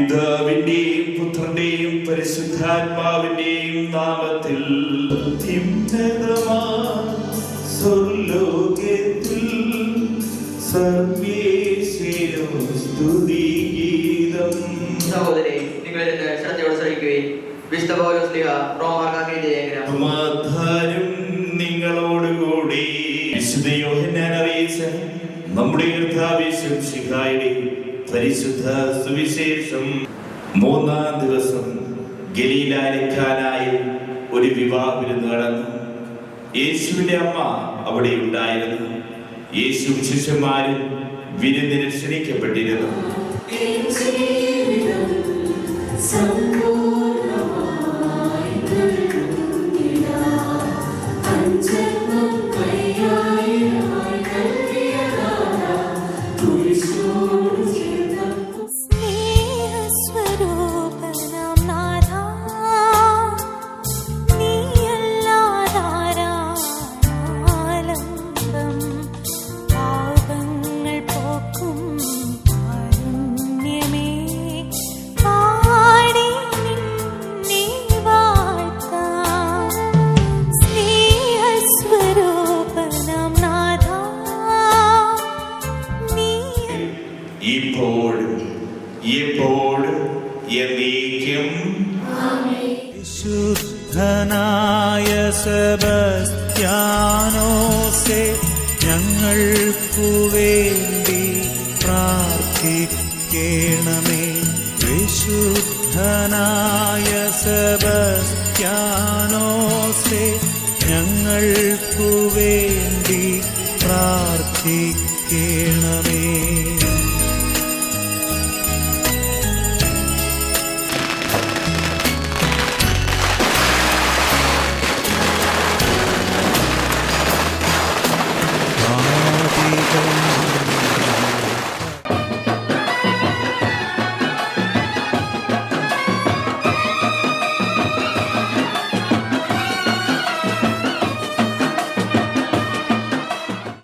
പിതാവിന്റെയും പുത്രന്റെയും പരിശുദ്ധാത്മാവിന്റെയും നാമത്തിൽ അത്യുന്നതമാ സ്വർലോകത്തിൽ സർവേശ്വരോ സ്തുതിഗീതം സഹോദരി നിങ്ങൾ ശ്രദ്ധയോടെ ശ്രമിക്കുകയും വിശുദ്ധ പൗലോസ്ലിഹ റോമാർക്കാക്കി ലേഖനം. നിങ്ങളോടുകൂടി. വിശുദ്ധ യോഹന്നാൻ അറിയിച്ച നമ്മുടെ കർത്താവ് പരിശുദ്ധ സുവിശേഷം. മൂന്നാം ദിവസം ഗലീലാലിക്കാനായി ഒരു വിവാഹ വിരുന്ന് യേശുവിന്റെ അമ്മ അവിടെ ഉണ്ടായിരുന്നു. യേശു ശിഷ്യന്മാരും വിരുന്നിന് ക്ഷണിക്കപ്പെട്ടിരുന്നു. ഇപ്പോഴും എപ്പോഴും എന്നേക്കും. വിശുദ്ധനായ സെബസ്ത്യാനോസെ ഞങ്ങൾക്കു വേണ്ടി പ്രാർത്ഥിക്കണമേ. വിശുദ്ധനായ സെബസ്ത്യാനോസെ ഞങ്ങൾക്കു വേണ്ടി പ്രാർത്ഥിക്കണമേ.